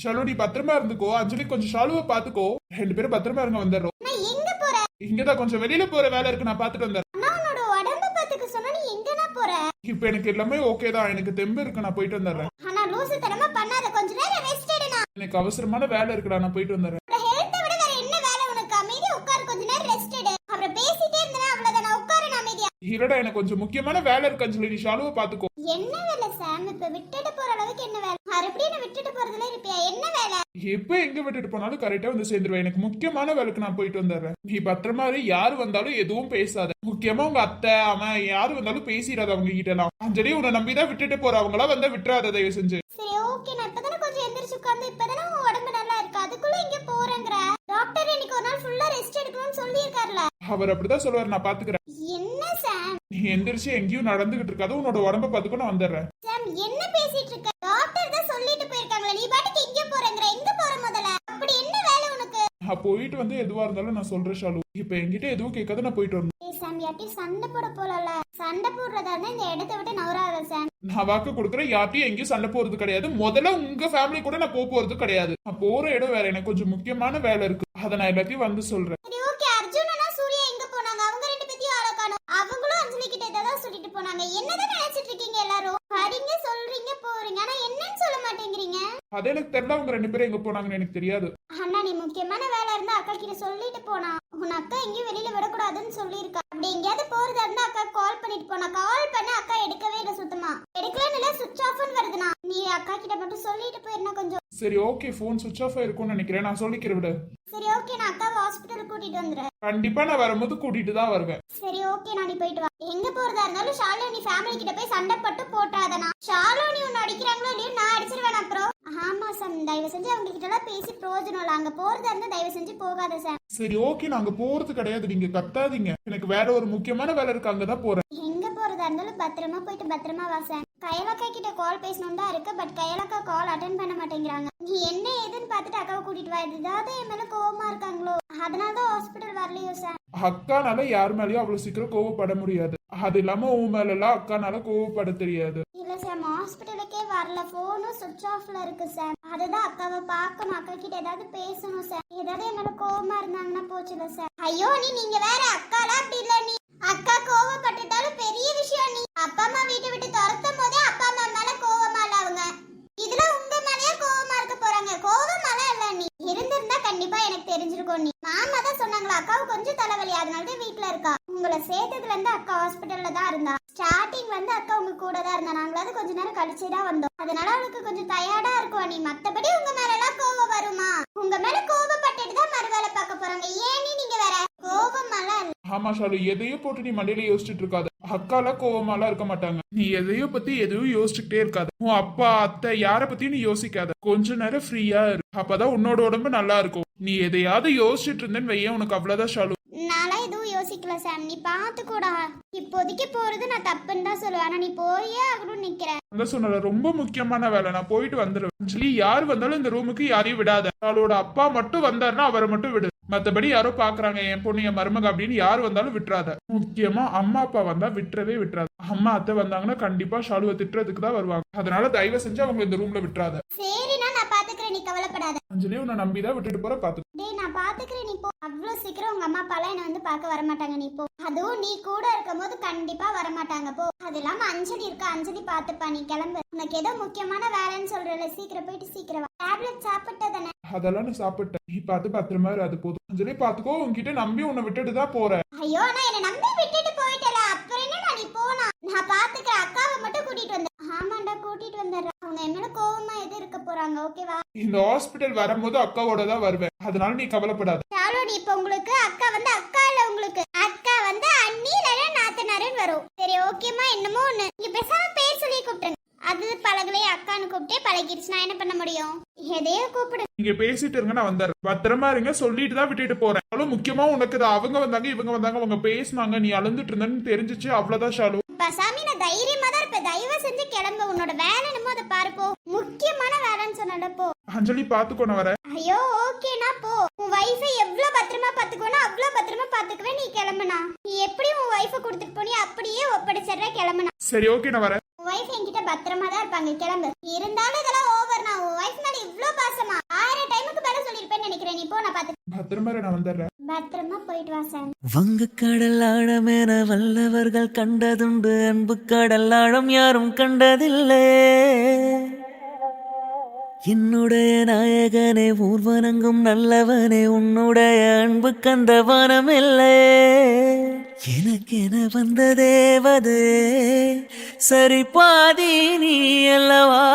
ஷாலு நீ பத்திரமா இருந்துக்கோ. அஞ்சலி கொஞ்சம் ஷாலுவை பாத்துக்கோ ரெண்டு பேரும் பத்திரமா இருங்க வந்துடுறோம். இங்கதான் கொஞ்சம் வெளியில போற வேலை இருக்கு நான் பாத்துட்டு வந்துடுறேன். இப்ப எனக்கு எல்லாமே ஓகே தான். எனக்கு தெம்பு இருக்கு நான் போயிட்டு வந்துடுறேன். ஆனா லூசு தனமா பண்ணாத. கொஞ்ச நேரம் ரெஸ்ட் எடுனா எனக்கு அவசரமான வேலை இருக்குடா நான் போயிட்டு வந்துடுறேன். ஹெல்த்தை விட வேற என்ன வேலை உனக்கு? உட்காரு கொஞ்ச நேரம் ரெஸ்ட் எடு. அப்புறம் பேசிட்டே இருந்தனா அவ்வளவுதான். நான் உட்காரு நான் அமைதியா. இருடா எனக்கு கொஞ்சம் முக்கியமான வேலை இருக்கு அஞ்சலி. நீ ஷாலுவை பாத்துக்கோ என்ன வேலை சாம் இப்ப விட்டுட்டு போற அளவுக்கு என்ன வேலை மறுபடியும் என்ன விட்டுட்டு போறதுல இருப்பியா என்ன வேலை எப்ப எங்க விட்டுட்டு போனாலும் கரெக்டா வந்து சேர்ந்துருவேன். எனக்கு முக்கியமான வேலைக்கு நான் போயிட்டு வந்துடுறேன். நீ பத்திரமா யாரு வந்தாலும் எதுவும் பேசாத. முக்கியமா உங்க அத்தை அவன் யாரு வந்தாலும் பேசிடாத அவங்க கிட்ட எல்லாம் அஞ்சலி உன்னை நம்பிதான் விட்டுட்டு போறவங்களா வந்தா விட்டுறாத தயவு செஞ்சு. சரி ஓகே நான் இப்பதானே கொஞ்சம் எந்திரிச்சு உட்கார்ந்து இப்பதானே உன் உடம்பு நல்லா இருக்கு? அதுக்குள்ள இங்க போறேங்கிற? டாக்டர் இன்னைக்கு ஒரு நாள் ஃபுல்லா ரெஸ்ட் எடுக்கணும்னு சொல்லியிருக்காருல. அவர் அப்படிதான் சொல்லுவார் நான் பாத்துக்கிறேன். என்ன சாம் நீ எந்திரிச்சு எங்கேயும் நடந்துகிட்டு இருக்காது. உன்னோட உடம்ப பாத்துக்கோ நான் வந்துடுறேன் சாம் என்ன பேசிட்டு இருக்க டாக்டர் தான் சொல்லிட்டு போயிருக்காங்களே நீ பாட்டுக்கு எங்க போறேங்கிற எங்க போற முதல்ல அப்படி என்ன வேலை உனக்கு நான் போயிட்டு வந்து எதுவா இருந்தாலும் நான் சொல்றேன் ஷாலு. இப்ப என்கிட்ட எதுவும் கேட்காத நான் போயிட்டு வரணும். யாட்டி சண்டை போட போலல சண்டை போடுறதா இருந்தா இந்த இடத்த விட்டு நவராத சாம். நான் வாக்கு கொடுக்குறேன் யார்ட்டையும் எங்கேயும் சண்டை போறது கிடையாது. முதல்ல உங்க ஃபேமிலி கூட நான் போக போறது கிடையாது. நான் போற இடம் வேற எனக்கு கொஞ்சம் முக்கியமான வேலை இருக்கு. அதை நான் எல்லாத்தையும் வந்து சொல்றேன். சரி ஓகே. அர்ஜுனனா சூர்யா எங்க போனாங்க? அவங்க ரெண்டு பேத்தையும் ஆள காணோம். அவங்களும் அஞ்சலி கிட்ட ஏதாவது சொல்லிட்டு போனாங்க. என்னதான் நினைச்சிட்டு இருக்கீங்க எல்லாரும்? வரீங்க சொல்றீங்க போறீங்க. ஆனா என்னன்னு சொல்ல மாட்டேங்கிறீங்க? அது எனக்கு தெரியல அவங்க ரெண்டு பேரும் எங்க போனாங்கன்னு எனக்கு தெரியாது அண்ணா நீ முக்கியமான வேலை இருந்தா அக்கா கிட்ட சொல்லிட்டு போனா உன் அக்கா எங்கேயும் வெளியில விடக்கூடாதுன்னு சொல்லியிருக்கா. அப்படி எங்கேயாவது போறதா இருந்தா அக்கா கால் பண்ணிட்டு போனா. கால் பண்ண அக்கா எடுக்கவே இல்லை சுத்தமா. எடுக்கலன்னு இல்ல சுவிச் ஆஃப்னு வருதுண்ணா. நீ அக்கா கிட்ட மட்டும் சொல்லிட்டு போயிருந்தா கொஞ்சம். சரி ஓகே ஃபோன் சுவிச் ஆஃப் ஆயிருக்கும்னு நினைக்கிறேன். நான் சொல்லிக்கிறேன் விட. சரி ஓகே நான் அக்காவை ஹாஸ்பிட்டல் கூட்டிட்டு வந்துடுறேன். கண்டிப்பா நான் வரும்போது கூட்டிட்டு தான் வருவேன். சரி ஓகே நான் நீ போயிட்டு வா. எங்க போறதா இருந்தாலும் ஷாலோ நீ ஃபேமிலி கிட்ட போய் சண்டை பட்டு போட்டாதனா ஷாலோ நீ உன்னை அடிக்கிறாங்களோ இல்லையோ நான் அடிச்சிருவேன் அப்புறம். ஆமா சாம் தயவு செஞ்சு அவங்க கிட்ட எல்லாம் பேசி பிரயோஜனம் இல்ல. அங்க போறதா இருந்தா தயவு செஞ்சு போகாத சாம் சரி ஓகே நாங்க போறது கிடையாது. நீங்க கத்தாதீங்க. எனக்கு வேற ஒரு முக்கியமான வேலை இருக்கு. அங்கதான் போறேன். எங்க போறதா இருந்தாலும் பத்திரமா போயிட்டு பத்திரமா வா சாம் கையலக்கா கிட்ட கால் பேசணும் தான் இருக்கு. பட் கையலக்கா கால் அட்டன் பண்ண மாட்டேங்கிறாங்க. நீ என்ன ஏதுன்னு பார்த்துட்டு அக்காவை கூட்டிட்டு வா. ஏதாவது என் மேல கோவமா இருக்காங்களோ? அதனால தான் ஹாஸ்பிட்டல் வரலையோ சாம் அக்கானால யார் மேலயும் அவ்வளவு சீக்கிரம் கோவப்பட முடியாது. அது இல்லாம உன் மேல எல்லாம் அக்கானால கோவப்பட தெரியாது. இல்ல சார் ஹாஸ்பிட்டலுக்கே வரல. போனும் சுவிட்ச் ஆஃப்ல இருக்கு சார் அதுதான் அக்காவை பார்க்கணும். அக்கா கிட்ட ஏதாவது பேசணும் சார் ஏதாவது என்னோட கோவமா இருந்தாங்கன்னா போச்சுல சார் ஐயோ நீ நீங்க வேற அக்காலாம் அப்படி இல்ல நீ. அக்கா கோவப்பட்டுட்டாலும் பெரிய விஷயம் நீ. அப்பா அம்மா வீட்டை விட்டு துரத்தும் போதே அப்பா அம்மா மேல கோவமா இல்ல அவங்க. இதுல உங்க மேலயே கோவமா இருக்க போறாங்க? கோவமாலாம் இல்ல நீ. இருந்திருந்தா கண்டிப்பா எனக்கு தெரிஞ்சிருக்கும் நீ. மாமா தான் சொன்னாங்களா அக்காவுக்கு கொஞ்சம் தலைவலி. அதனால தான் வீட்டுல இருக்கா. உங்களை சேர்த்தது வந்து அக்கா ஹாஸ்பிட்டல்ல தான் இருந்தா. ஸ்டார்டிங் வந்து அக்கா உங்க கூட தான் இருந்தா. நாங்களாவது கொஞ்ச நேரம் கழிச்சே தான் வந்தோம். அதனால அவளுக்கு கொஞ்சம் தயாரா இருக்கும் நீ மத்தபடி உங்க மேல எல்லாம் கோவம் வருமா? உங்க மேல கோவப்பட்டுட்டு தான் மறுவேலை பார்க்க போறாங்க. ஏன் நீங்க வேற கோவமெல்லாம் ஆமா ஷாலு. எதையும் போட்டு நீ மண்டையில யோசிச்சுட்டு இருக்காத. அக்கால கோவமாலாம் இருக்க மாட்டாங்க. நீ எதையோ பத்தி எதுவும் யோசிச்சுக்கிட்டே இருக்காத. உன் அப்பா அத்தை யார பத்தியும் நீ யோசிக்காத. கொஞ்ச நேரம் ஃப்ரீயா இரு. அப்பதான் உன்னோட உடம்பு நல்லா இருக்கும். நீ எதையாவது யோசிச்சுட்டு இருந்தேன்னு வையன். உனக்கு அவ்வளவுதான் ஷாலு. யோசிக்கல சாம் நீ பார்த்து கூட இப்போதைக்கு போறது நான் தப்புன்னு தான் சொல்லுவேன். ஆனா நீ போயே ஆகணும்னு நிக்கிறேன் அதான் சொன்னல ரொம்ப முக்கியமான வேலை. நான் போயிட்டு வந்துடுவேன். ஆக்சுவலி யார் வந்தாலும் இந்த ரூமுக்கு யாரையும் விடாத. அவளோட அப்பா மட்டும் வந்தாருன்னா அவரை மட்டும் விடு. மத்தபடி யாரோ பாக்குறாங்க என் பொண்ணு என் மருமக அப்படின்னு யார் வந்தாலும் விட்டுறாத. முக்கியமா அம்மா அப்பா வந்தா விட்டுறவே விட்டுறாத. அம்மா அத்தை வந்தாங்கன்னா கண்டிப்பா ஷாலுவை திட்டுறதுக்கு தான் வருவாங்க. அதனால தயவு செஞ்சு அவங்க இந்த ரூம்ல விட்டுறாத. சரிண்ணா நான் பாத்துக்கிறேன் நீ கவலைப்படாத. அஞ்சலி உன்னை நம்பிதான் விட்டுட்டு போற பாத்து நான் பாத்துக்கிறேன் அவ்வளோ சீக்கிரம் உங்க அம்மா அப்பாலாம் என்ன வந்து பார்க்க வர மாட்டாங்க நீ போ. அதுவும் நீ கூட இருக்கும்போது கண்டிப்பா வர மாட்டாங்க போ. அது இல்லாம அஞ்சலி இருக்கா? அஞ்சலி பாத்துப்பா நீ கிளம்பு. உனக்கு ஏதோ முக்கியமான வேலைன்னு சொல்றல சீக்கிரம் போயிட்டு சீக்கிரம் டேப்லெட் சாப்பிட்டதானே அதெல்லாம் நான் சாப்பிட்டேன். நீ பார்த்து பத்திரமா அது போதும். அஞ்சலி பாத்துக்கோ உன்கிட்ட நம்பி உன்னை விட்டுட்டு தான் போறேன். ஐயோ நான் என்ன நம்பி விட்டுட்டு போயிட்டல. அப்புறம் என்ன நீ போனா? நான் பாத்துக்கிறேன் அக்காவை மட்டும் கூட்டிட்டு வந்தேன் ஆமாண்டா கூட்டிட்டு வந்துடுறேன். அவங்க என் மேல கோவமா எது இருக்க போறாங்க. ஓகேவா? இந்த ஹாஸ்பிட்டல் வரும்போது அக்காவோட தான் வருவேன். அதனால நீ கவலைப்படாத. ஷாலோடி இப்ப உங்களுக்கு அக்கா வந்து அக்கா இல்ல உங்களுக்கு? அக்கா வந்து அண்ணி இல்லைன்னா நாத்தனாருன்னு வரும். சரி ஓகேமா என்னமோ ஒண்ணு. நீங்க பேசாம பேர் சொல்லி கூப்பிட்டுருங்க அது பழகலையே அக்கான்னு கூப்பிட்டே பழகிடுச்சு நான் என்ன பண்ண முடியும்? எதையோ கூப்பிடு. நீங்க பேசிட்டு இருங்க நான் வந்துடுறேன். பத்திரமா இருங்க சொல்லிட்டு தான் விட்டுட்டு போறேன். அவ்வளவு முக்கியமா உனக்கு இது. அவங்க வந்தாங்க இவங்க வந்தாங்க அவங்க பேசினாங்க. நீ அழுந்துட்டு இருந்தேன்னு தெரிஞ்சிச்சு. அவ்வளவுதான் ஷாலு. பசாமி நான் தைரியமா தான் இருப்பேன். தயவு செஞ்சு கிளம்பு. உன்னோட வேலை என்னமோ அதை பாரு போ. முக்கியமான வேலைன்னு சொன்னல போ. அஞ்சலி பாத்துக்கோ நான் வரேன். ஐயோ ஓகேனா போ உன் வைஃபை எவ்வளவு பத்திரமா பாத்துக்கோனா அவ்வளவு நீ கிளம்புனா? நீ எப்படி உன் வைஃபை கொடுத்துட்டு போனியோ அப்படியே ஒப்படைச்சிடுற கிளம்புனா. சரி ஓகே நான் வரேன். உன் வைஃப் என்கிட்ட பத்திரமா தான் இருப்பாங்க. கிளம்பு. இருந்தாலும் இதெல்லாம் ஓவர் நான் உன் வைஃப் மேல இவ்ளோ பாசமா? ஆயிரம் டைமுக்கு மேல சொல்லிருப்பேன்னு நினைக்கிறேன். நீ போ நான் பாத்து பத்திரமா நான் வந்துடுறேன். பத்திரமா போயிட்டு வா சார் வங்கு கடல் ஆழமென வல்லவர்கள் கண்டதுண்டு. அன்பு கடல் ஆழம் யாரும் கண்டதில்லை. என்னுடைய நாயகனே ஊர்வனங்கும் நல்லவனே உன்னுடைய அன்பு கந்த வனமில்லை. எனக்கென வந்த தேவதே சரி பாதி நீ அல்லவா?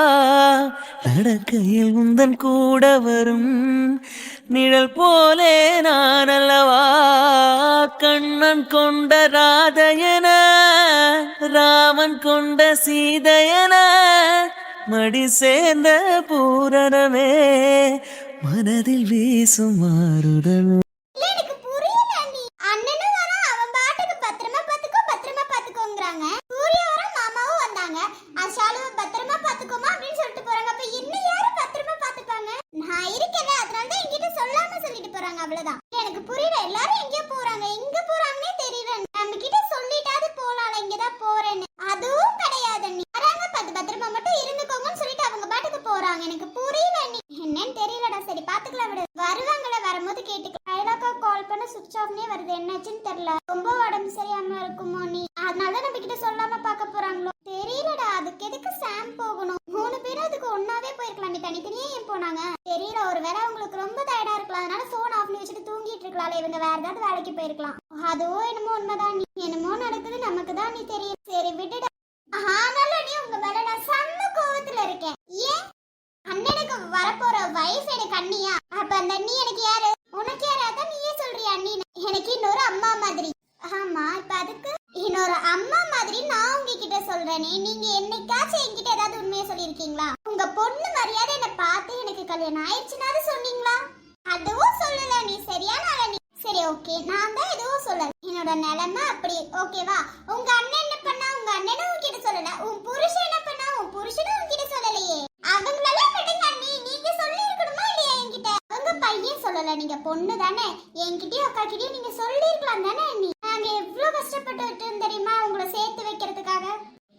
நடக்கையில் உந்தன் கூட வரும் நிழல் போலே நான் அல்லவா? கண்ணன் கொண்ட ராதையன ராமன் கொண்ட சீதையன மடி சேர்ந்த பூரணமே மனதில் வீசும் மாறுதல் இல்ல எனக்கு புரியல நீ அண்ணனும் வரா அவன் பாட்டுக்கு பத்திரமா பாத்துக்கோ பத்திரமா பாத்துக்கோங்கறாங்க சூர்யா வர மாமாவும் வந்தாங்க அஷாலுவ பத்திரமா பாத்துக்கோமா அப்படின்னு சொல்லிட்டு போறாங்க அப்ப என்ன யாரு பத்திரமா பாத்துப்பாங்க நான் இருக்கல அதனால தான் என்கிட்ட சொல்லாம சொல்லிட்டு போறாங்க அவ்வளவுதான் எனக்கு புரியல எல்லாரும் எங்க போறாங்க எங்க போறாங்கன்னே தெரியல நம்ம கிட்ட சொல்லிட்டாவது போலாம் இங்க தான் போறேன்னு அதுவும் கிடையாது நீ வராங்க பத்து பத்திரமா மட்டும் இருந்துக்கோங்கன்னு சொல்லிட்டு அவங்க பாட்டுக்கு போறாங்க எனக்கு புரியல நீ என்னன்னு தெரியலடா சரி பாத்துக்கலாம் விடு வருவாங்களே வரும்போது கேட்டுக்கலாம் கைலாக்கா கூட சுவிட்ச் ஆஃப்னே வருது. என்னாச்சுன்னு தெரியல. ரொம்ப உடம்பு சரியாம இருக்குமோ நீ? அதனால நம்ம கிட்ட சொல்லாம பார்க்க போறாங்களோ? தெரியலடா. அதுக்கு எதுக்கு சாம் போகணும்? மூணு பேரும் அதுக்கு ஒன்னாவே போயிருக்கலாம். நீ தனித்தனியே ஏன் போனாங்க? தெரியல. ஒரு வேலை அவங்களுக்கு ரொம்ப டயர்டா இருக்கலாம். அதனால போன் ஆஃப்னு வச்சுட்டு தூங்கிட்டு இருக்கலாம்ல. இவங்க வேற ஏதாவது வேலைக்கு போயிருக்கலாம். அதுவோ என்னமோ உண்மைதான் நீ. என்னமோ நடக்குது. நமக்கு தான் நீ தெரியும். சரி விட்டுடா ஆனாலும் நீ உங்க மேல நான் செம்ம கோவத்துல இருக்கேன். ஏன்? அண்ணனுக்கு வரப்போற வயசு எனக்கு அண்ணியா? அப்ப அந்த நீ எனக்கு யாரு உனக்கு யாரு அதான் நீயே சொல்றியா அண்ணி எனக்கு இன்னொரு அம்மா மாதிரி ஆமா இப்ப அதுக்கு இன்னொரு அம்மா மாதிரி நான் உங்ககிட்ட சொல்றேனே நீங்க என்னைக்காச்சும் என்கிட்ட ஏதாவது உண்மையை சொல்லியிருக்கீங்களா உங்க பொண்ணு மரியாதை என்ன பார்த்து எனக்கு கல்யாணம் ஆயிடுச்சுனாரு சொன்னீங்களா? அதுவும் சொல்லல நீ சரியான ஆள நீ. சரி ஓகே நான் தான் எதுவும் சொல்லல. என்னோட நிலைமை அப்படி. ஓகேவா உங்க அண்ணன் என்ன பண்ணா? உங்க அண்ணனும் உன்கிட்ட சொல்லல. உன் புருஷன் என்ன பண்ணா? உன் புருஷனும் உன்கிட்ட சொல்லலையே. அவங்களால விடுங்க அண்ணி. நீங்க சொல்லி இருக்கணுமா இல்லையா என்கிட்ட? அவங்க பையன் சொல்லல. நீங்க பொண்ணு தானே. என்கிட்டயும் அக்கா கிட்டயும் நீங்க சொல்லி இருக்கலாம் தானே நீ நாங்க எவ்வளவு கஷ்டப்பட்டு தெரியுமா உங்களை சேர்த்து வைக்கிறதுக்காக?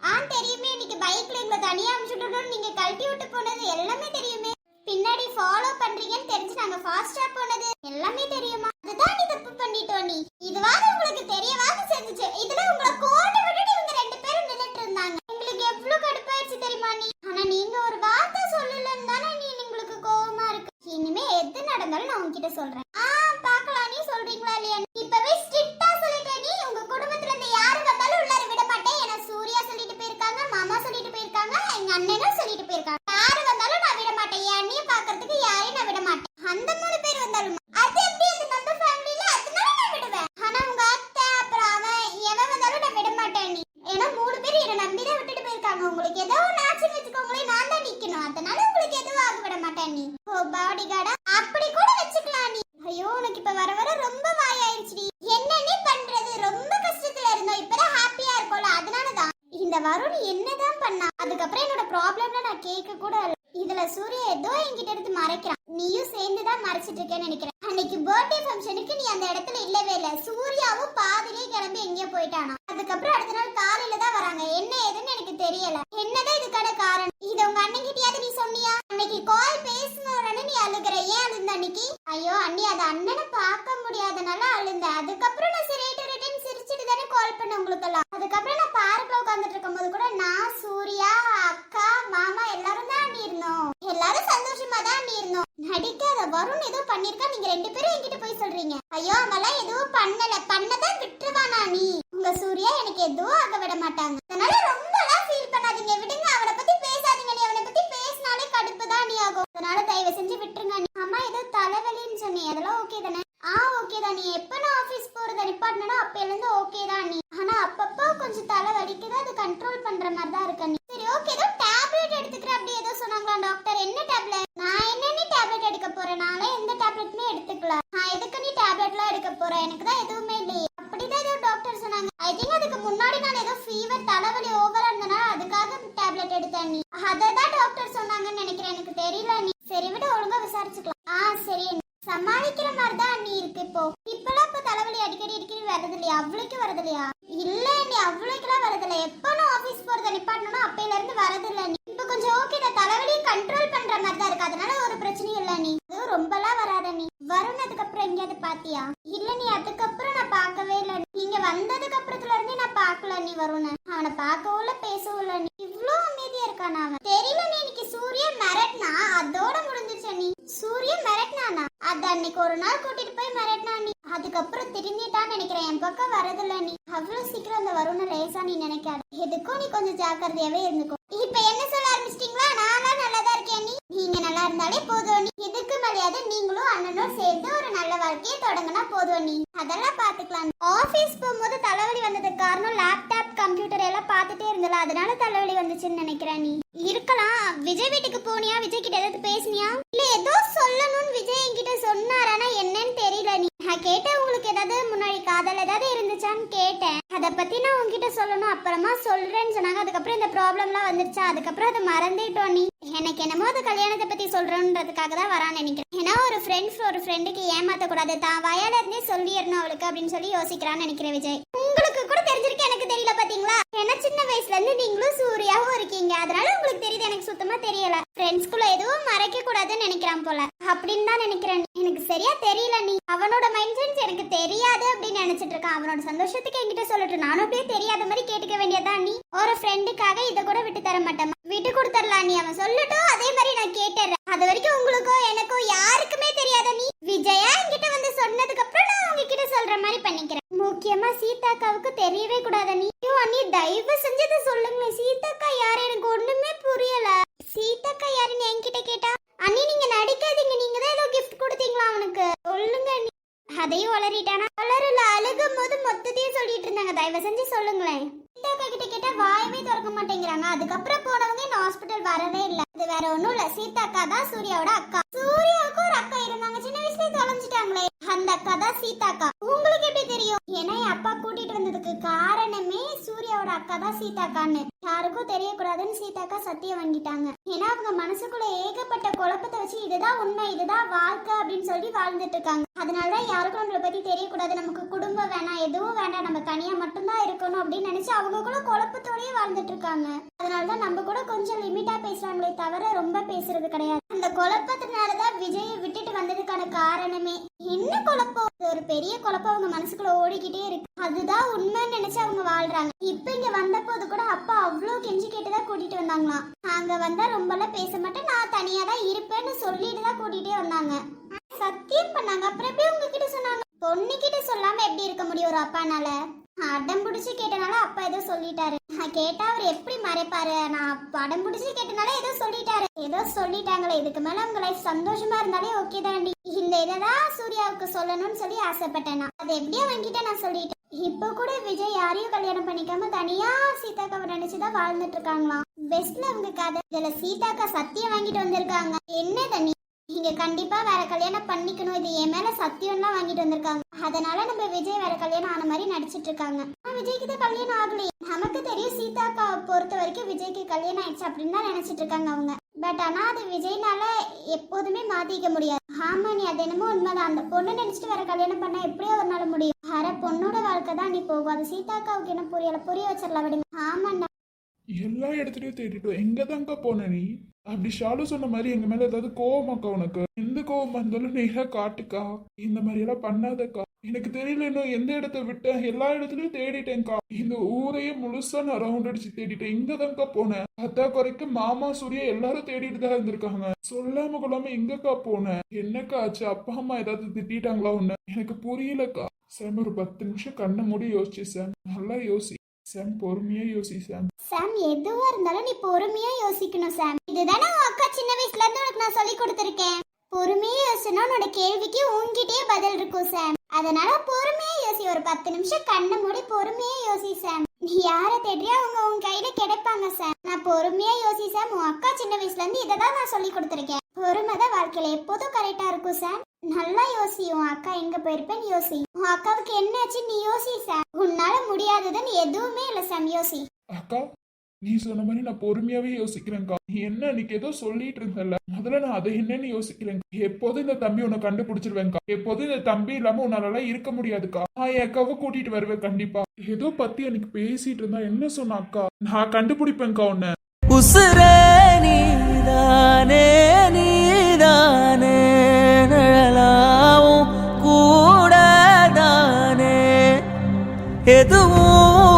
ஆ தெரியுமே இன்னைக்கு பைக்ல எங்களை தனியா அனுப்பிச்சுட்டோம் நீங்க கழட்டி விட்டு போனது எல்லாமே தெரியுமே. பின்னாடி ஃபாலோ பண்றீங்கன்னு தெரிஞ்சு நாங்க ஃபாஸ்டா போனது. எல்லாமே தெரியுமா? அதுதான் நீ தப்பு பண்ணிட்டோம் நீ. இதுவாது உங்களுக்கு தெரியவாது செஞ்சுச்சு. இதுல உங்களை கோட்டை விட்டுட்டு இவங்க ரெண்டு பேரும் நின்னுட்டு இருந்தாங்க. எங்களுக்கு எவ்வளவு கடுப்பாயிருச்சு தெரியுமா நீ? ஆனா நீங்க ஒரு வார்த்தை சொல்லலன்னு தானே நீ உங்களுக்கு கோவமா இருக்கு. இனிமே எது நடந்தாலும் நான் உங்ககிட்ட சொல்றேன் ஆ பார்க்கலாம் நீ சொல்றீங்களா இல்லையா இப்பவே ஸ்ட்ரிக்ட்டா சொல்லிட்டேன் நீ உங்க குடும்பத்துல இருந்து யாரு வந்தாலும் உள்ளார விட மாட்டேன் என சூர்யா சொல்லிட்டு போயிருக்காங்க மாமா சொல்லிட்டு போயிருக்காங்க எங்க அண்ணனும் சொல்லிட்டு போயிருக்காங்க யாரு வந்தாலும் நான் விட மாட்டேன் என் அண்ணிய பாக்குறதுக்கு யாரையும் நான் விட மாட்டேன் அந்த மூணு பேர் வந்தாலும் அது எப்படி அந்த நம்ம ஃபேமிலில அதனால நான் விடுவேன் ஆனா உங்க அத்தை அப்புறம் அவன் எவன் வந்தாலும் நான் விட மாட்டேன் நீ ஏன்னா மூணு பேர் என்ன நம்பி தான் விட்டுட்டு போயிருக்காங்க உங்களுக்கு ஏதோ ஒன்று ஆச்சுன்னு வச்சுக்கோங்களேன் நான் தான் நிக்கணும் அதனால உங்களுக்கு எதுவும் ஆக விட மாட்டேன் நீ ஓ பாடி கார்டா அப்படி கூட வச்சுக்கலாம் நீ ஐயோ உனக்கு இப்ப வர வர ரொம்ப வாயாயிருச்சுடி என்ன நீ பண்றது ரொம்ப கஷ்டத்துல இருந்தோம் இப்பதான் ஹாப்பியா இருக்கோம்ல அதனாலதான் அருண் வருண் என்னதான் பண்ணா அதுக்கப்புறம் என்னோட ப்ராப்ளம்ல நான் கேட்க கூட இதுல சூர்யா ஏதோ என்கிட்ட எடுத்து மறைக்கிறான் நீயும் சேர்ந்து தான் மறைச்சிட்டு இருக்கேன்னு நினைக்கிறேன் அன்னைக்கு பர்த்டே ஃபங்க்ஷனுக்கு நீ அந்த இடத்துல இல்லவே இல்ல சூர்யாவும் பாதிலே கிளம்பி எங்கேயோ போயிட்டானா அதுக்கப்புறம் அடுத்த நாள் காலையில தான் வராங்க என்ன ஏதுன்னு எனக்கு தெரியல என்னதான் இதுக்கான காரணம் இது உங்க அண்ணன் கிட்டயாவது நீ சொன்னியா அன்னைக்கு கால் பேசின நீ அழுகுற ஏன் அழுந்த அன்னைக்கு ஐயோ அண்ணி அது அண்ணனை பார்க்க முடியாதனால அழுந்த அதுக்கப்புறம் நான் சரி ரிட்டன் சிரிச்சிட்டு தானே கால் பண்ண உங்களுக்கெல்லாம் உட்காந்துட்டு இருக்கும் போது கூட நான் சூர்யா அக்கா மாமா எல்லாரும் தான் அண்ணி இருந்தோம். எல்லாரும் சந்தோஷமா தான் அண்ணி இருந்தோம். நடிக்காத வருண் ஏதோ பண்ணிருக்கா நீங்க ரெண்டு பேரும் என்கிட்ட போய் சொல்றீங்க. ஐயோ அவெல்லாம் எதுவும் பண்ணல. பண்ணதான் விட்டுருவானா நீ உங்க சூர்யா எனக்கு எதுவும் ஆக விட மாட்டாங்க. அதனால ரொம்ப எல்லாம் ஃபீல் பண்ணாதீங்க. விடுங்க அவனை பத்தி பேசாதீங்க நீ அவனை பத்தி பேசினாலே கடுப்பு தான் நீ ஆகும். அதனால தயவு செஞ்சு விட்டுருங்க நீ அம்மா ஏதோ தலைவலின்னு சொன்னீங்க. அதெல்லாம் ஓகே தானே? ஆ ஓகே தான் நீ எப்ப நான் ஆபீஸ் போறத நிப்பாட்டினோ அப்பையில இருந்து ஓகே தான் நீ கண்ட்ரோல் பண்ற மாதிரி தான் இருக்க நீ. சரி ஓகே ஏதோ டேப்லெட் எடுத்துக்கிற அப்படி ஏதோ சொன்னாங்களா டாக்டர் என்ன டேப்லெட் நான் என்ன நீ டேப்லெட் எடுக்க போறேன்? நானே எந்த டேப்லெட்டுமே எடுத்துக்கலாம் நான் எதுக்கு நீ டேப்லெட்லாம் எடுக்க போறேன் எனக்கு தான் எதுவுமே இல்லையே. அப்படிதான் ஏதோ டாக்டர் சொன்னாங்க. ஐ திங்க் அதுக்கு முன்னாடி நான் ஏதோ ஃபீவர் தலைவலி ஓவரா இருந்தனால அதுக்காக டேப்லெட் எடுத்தேன் நீ. அதை தான் டாக்டர் சொன்னாங்கன்னு நினைக்கிறேன். எனக்கு தெரியல நீ. சரி விட ஒழுங்கா விசாரிச்சுக்கலாம். ஆ சரி சமாளிக்கிற மாதிரி தான் நீ இருக்கு இப்போ. இப்பெல்லாம் இப்ப தலைவலி அடிக்கடி அடிக்கடி வருது இல்லையா அவ்வளோக்கு வருது இல்லையா இல்லை நீ அவ்வளோக்கெல்லாம் வரதில்ல. எப்போ நான் ஆஃபீஸ் போகிறத நிப்பாட்டணும் அப்பையிலேருந்து வரதில்ல. நீ இப்போ கொஞ்சம் ஓகே இந்த தலைவலியை கண்ட்ரோல் பண்ணுற மாதிரி தான் இருக்கு. அதனால ஒரு பிரச்சனையும் இல்லை நீ. அதுவும் ரொம்பலாம் வராத நீ. வருணதுக்கு அப்புறம் எங்கேயாவது பாத்தியா? இல்ல நீ அதுக்கப்புறம் நான் பார்க்கவே இல்லை. நீங்க வந்ததுக்கு அப்புறத்துல இருந்தே நான் பார்க்கல நீ வரும்னு அவனை பார்க்கவும் இல்லை பேசவும் இல்லை நீ. இவ்வளோ அமைதியா இருக்கானா அவன். தெரியல நீ இன்னைக்கு சூரியன் மிரட்டினா அதோட முடிஞ்சிச்சு நீ? சூரியன் மிரட்டினானா? அது அன்னைக்கு ஒரு நாள் கூட்டிட்டு போய் மிரட்டினா நீ? அதுக்கப்புறம் திரும்பிட்டான்னு நினைக்கிறேன். என் பக்கம் வரதில்ல நீ. அவ்வளோ சீக்கிரம் அந்த வருண லேசா நீ நினைக்காது. எதுக்கும் நீ கொஞ்சம் ஜாக்கிரதையாவே இருந்துக்கும் இப்ப என்ன சொல்ல ஆரம்பிச்சிட்டீங்களா? நான்லாம் நல்லதா இருக்கேன் நீ. நீங்க நல்லா இருந்தாலே போதும் நீ. எதுக்கு மரியாதை? நீங்களும் அண்ணனும் சேர்ந்து ஒரு நல்ல வாழ்க்கையை தொடங்கினா போதும் நீ. அதெல்லாம் பாத்துக்கலாம். ஆபீஸ் போகும்போது தலைவலி வந்ததுக்கு காரணம் லேப்டாப் கம்ப்யூட்டர் எல்லாம் பார்த்துட்டே இருந்தல. அதனால தலைவலி வந்துச்சுன்னு நினைக்கிறேன் நீ. இருக்கலாம். விஜய் வீட்டுக்கு போனியா? விஜய் கிட்ட ஏதாவது பேசுனியா? இல்ல ஏதோ சொல்லணும்னு விஜய் என்கிட்ட சொன்னார் ஆனா என்னன்னு தெரியல நீ நான் கேட்டேன் உங்களுக்கு ஏதாவது முன்னாடி காதல் ஏதாவது இருந்துச்சான்னு கேட்டேன் அத பத்தி நான் உங்ககிட்ட சொல்லணும் அப்புறமா சொல்றேன்னு சொன்னாங்க. அதுக்கப்புறம் இந்த ப்ராப்ளம்லாம் வந்துருச்சா? அதுக்கப்புறம் அதை மறந்துட்டோம் நீ. எனக்கு என்னமோ அது கல்யாணத்தை பத்தி சொல்றதுக்காக தான் வரான்னு நினைக்கிறேன். ஏன்னா ஒரு ஃப்ரெண்ட்ஸ் ஒரு ஃப்ரெண்டுக்கு ஏமாத்த கூடாது தான் வயல இருந்தே சொல்லிடணும் அவளுக்கு அப்படின்னு சொல்லி யோசிக்கிறான்னு நினைக்கிறேன் விஜய். உங்களுக்கு கூட தெரிஞ்சிருக்கு எனக்கு தெரியல பாத்தீங்களா? ஏன்னா சின்ன வயசுல இருந்து நீங்களும் சூர்யாவும் இருக்கீங்க. அதனால உங்களுக்கு தெரியுது எனக்கு சுத்தமா தெரியல. ஃப்ரெண்ட்ஸ்குள்ள எதுவும் மறைக்க கூடாதுன்னு நினைக்கிறான் போல. அப்படின்னு தான் நினைக்கிறேன் சரியா தெரியல நீ. அவனோட மைண்ட் சென்ஸ் எனக்கு தெரியாது அப்படின்னு நினைச்சிட்டு இருக்கான். அவனோட சந்தோஷத்துக்கு என்கிட்ட சொல்லட்டும். நானும் அப்படியே தெரியாத மாதிரி கேட்டுக்க வேண்டியதான் நீ? ஒரு ஃப்ரெண்டுக்காக இதை கூட விட்டு தர மாட்டேன் விட்டு கொடுத்துடலாம் நீ. அவன் சொல்லட்டும். அதே மாதிரி நான் கேட்டுறேன். அது வரைக்கும் உங்களுக்கோ எனக்கோ யாருக்குமே தெரியாத நீ. விஜயா என்கிட்ட வந்து சொன்னதுக்கு அப்புறம் நான் உங்ககிட்ட சொல்ற மாதிரி பண்ணிக்கிறேன். முக்கியமா சீதாக்காவுக்கு தெரியவே கூடாத நீ. ஐயோ அண்ணி தயவு செஞ்சதை சொல்லுங்க சீதாக்கா யாரு? எனக்கு ஒண்ணுமே புரியல. சீதாக்கா யாருன்னு என்கிட்ட கேட்டா? அண்ணி நீங்க நடிக்காதீங்க. நீங்க தான் ஏதோ கிஃப்ட் கொடுத்தீங்களா அவனுக்கு சொல்லுங்க அண்ணி அதையும் வளரிட்டானா வளரல. அழுகும் போது மொத்தத்தையும் சொல்லிட்டு இருந்தாங்க. தயவு செஞ்சு சொல்லுங்களேன். சீதாக்கா கிட்ட கேட்டா வாயவே திறக்க மாட்டேங்கிறாங்க. அதுக்கப்புறம் போனவங்க இந்த ஹாஸ்பிட்டல் வரவே இல்ல. இது வேற ஒண்ணும் இல்ல. சீதாக்கா தான் சூர்யாவோட அக்கா. சூர்யாவுக்கு ஒரு அக்கா இருந்தாங்க. சின்ன வயசுல தொலைஞ்சிட்டாங்களே. அந்த அக்கா தான் சீதாக்கா உங்களுக்கு எப்படி தெரியும்? ஏன்னா என் அப்பா கூட்டிட்டு வந்ததுக்கு காரணமே சூர்யாவோட அக்கா தான் சீதாக்கான்னு. யாருக்கும் தெரியக்கூடாதுன்னு சீதாக்கா சத்தியம் வாங்கிட்டாங்க. ஏன்னா அவங்க மனசுக்குள்ள ஏகப்பட்ட குழப்பத்தை வச்சு இதுதான் உண்மை இதுதான் வாழ்க்கை அப்படின்னு சொல்லி வாழ்ந்துட்டு இருக்காங்க. அதனாலதான் யாருக்கும் நம்மளை பத்தி தெரியக்கூடாது. நமக்கு குடும்பம் வேணாம் எதுவும் வேண்டாம் நம்ம தனியா மட்டும்தான் இருக்கணும் அப்படின்னு நினைச்சு அவங்க கூட குழப்பத்தோடயே வாழ்ந்துட்டு இருக்காங்க. அதனாலதான் நம்ம கூட கொஞ்சம் லிமிட்டா பேசுறாங்களே தவிர ரொம்ப பேசுறது கிடையாது. அந்த குழப்பத்தினாலதான் விஜயை விட்டுட்டு வந்ததுக்கான காரணமே. என்ன குழப்பம்? ஒரு பெரிய குழப்பம். அவங்க மனசுக்குள்ள ஓடிக்கிட்டே இருக்கு. அதுதான் உண்மைன்னு நினைச்சு அவங்க வாழ்றாங்க. இப்ப இங்க வந்த போது கூட அப்பா அவ்வளவு கெஞ்சி கேட்டுதான் கூட்டிட்டு வந்தாங்களாம். அங்க வந்தா ரொம்பலாம் பேச மாட்டேன். நான் தனியா தான் இருப்பேன்னு சொல்லிட்டு தான் கூட்டிட்டே வந்தாங்க. சத்தியம் பண்ணாங்க. அப்புறம் எப்படி உங்ககிட்ட சொன்னாங்க? பொண்ணு கிட்ட சொல்லாம எப்படி இருக்க முடியும் ஒரு அப்பானால? அடம் பிடிச்சி கேட்டனால அப்பா ஏதோ சொல்லிட்டாரு. நான் கேட்டா அவர் எப்படி மறைப்பாரு? நான் அடம் பிடிச்சி கேட்டனால ஏதோ சொல்லிட்டாரு. ஏதோ சொல்லிட்டாங்களே. இதுக்கு மேல உங்க லைஃப் சந்தோஷமா இருந்தாலே ஓகே தாண்டி. இந்த இததான் சூர்யாவுக்கு சொல்லணும்னு சொல்லி ஆசைப்பட்டேன் நான். அது எப்படியோ அவன்கிட்ட நான் சொல்லிட்டேன். இப்போ கூட விஜய் யாரையும் கல்யாணம் பண்ணிக்காம தனியா சீதாக்காவை நினைச்சுதான் வாழ்ந்துட்டு இருக்காங்களாம். பெஸ்ட்ல அவங்க கதை. இதுல சீதாக்கா சத்தியம் வாங்கிட்டு வந்திருக்காங்க. என்ன தண்ணி நீங்க கண்டிப்பா வேற கல்யாணம் பண்ணிக்கணும். இது என் மேல சத்தியம்லாம் வாங்கிட்டு வந்திருக்காங்க. அதனால நம்ம விஜய் வேற கல்யாணம் ஆன மாதிரி நடிச்சிட்டு இருக்காங்க. விஜய்க்கு தான் கல்யாணம் ஆகலையே. நமக்கு தெரியும் சீதாக்கா பொறுத்த வரைக்கும் விஜய்க்கு கல்யாணம் ஆயிடுச்சு அப்படின்னு தான் நினைச்சிட்டு இருக்காங்க அவங்க. பட் ஆனா அது விஜய்னால எப்போதுமே மாத்திக்க முடியாது. ஆமா நீ அது என்னமோ உண்மைதான். அந்த பொண்ணு நினைச்சிட்டு வேற கல்யாணம் பண்ணா எப்படியோ ஒரு நாள் முடியும். அரை பொண்ணோட வாழ்க்கை தான் நீ போகும். அது சீதாக்காவுக்கு என்ன புரியல? புரிய வச்சிடலாம் விடுங்க. ஆமாண்ணா. எல்லா இடத்துலயும் தேடிட்டோம் எங்க தாங்க போன நீ? அப்படி ஷாலு சொன்ன மாதிரி எங்க மேல ஏதாவது கோவமாக்கா உனக்கு. எந்த கோவம் வந்தாலும் நேரா காட்டுக்கா. இந்த மாதிரி எல்லாம் பண்ணாதக்கா. எனக்கு தெரியல இன்னும் எந்த இடத்த விட்டேன் எல்லா இடத்துலயும் தேடிட்டேன்க்கா இந்த ஊரையே முழுசா நான் ரவுண்ட் அடிச்சு தேடிட்டேன். இங்க தான்க்கா போனேன். அத்தா குறைக்கு மாமா சூர்யா எல்லாரும் தேடிட்டு தான் இருந்திருக்காங்க. சொல்லாம கொள்ளாம எங்கக்கா போனேன்? என்னக்கா ஆச்சு? அப்பா அம்மா ஏதாவது திட்டாங்களா உன்ன? எனக்கு புரியலக்கா. சாம் ஒரு பத்து நிமிஷம் கண்ணை மூடி யோசிச்சு சாம் நல்லா யோசி. சாம் பொறுமையா யோசி சாம் சாம் எதுவா இருந்தாலும் நீ பொறுமையா யோசிக்கணும் சாம் இதுதானே உன் அக்கா சின்ன வயசுல இருந்து உனக்கு நான் சொல்லி கொடுத்துருக்கேன். பொறுமையா யோசினா உன்னோட கேள்விக்கு உன்கிட்டயே பதில் இருக்கும் சாம் அதனால பொறுமையா யோசி. ஒரு பத்து நிமிஷம் கண்ணை மூடி பொறுமையா யோசி சாம். நீ யார தேடுறியோ அவங்க உன் கையில கிடைப்பாங்க சாம். நான் பொறுமையா யோசி சாம். உன் அக்கா சின்ன வயசுல இருந்து இதை தான் நான் சொல்லி கொடுத்துருக்கேன். பொறுமை தான் வாழ்க்கையில எப்போதும் கரெக்டா இருக்கும் சாம். நல்லா யோசி. உன் அக்கா எங்க போயிருப்பேன்னு யோசி. உன் அக்காவுக்கு என்னாச்சு நீ யோசி சாம். உன்னால முடியாததுன்னு எதுவுமே இல்ல சாம். யோசி. அக்கா நீ சொன்ன மாதிரி நான் பொறுமையாவே யோசிக்கிறேன்க்கா. நீ என்ன அன்னைக்கு ஏதோ சொல்லிட்டு இருந்தல முதல்ல நான் அதை என்னன்னு யோசிக்கிறேன். எப்போதும் இந்த தம்பி உன்னை கண்டுபிடிச்சிருவேன்க்கா. எப்போதும் இந்த தம்பி இல்லாம உன்னால இருக்க முடியாதுக்கா. நான் என் அக்காவை கூட்டிட்டு வருவேன் கண்டிப்பா. ஏதோ பத்தி எனக்கு பேசிட்டு இருந்தா என்ன சொன்ன அக்கா? நான் கண்டுபிடிப்பேன்க்கா உன்னை. உசுரே நீதானே நீதானே நிழலாவும் கூடதானே. எதுவும்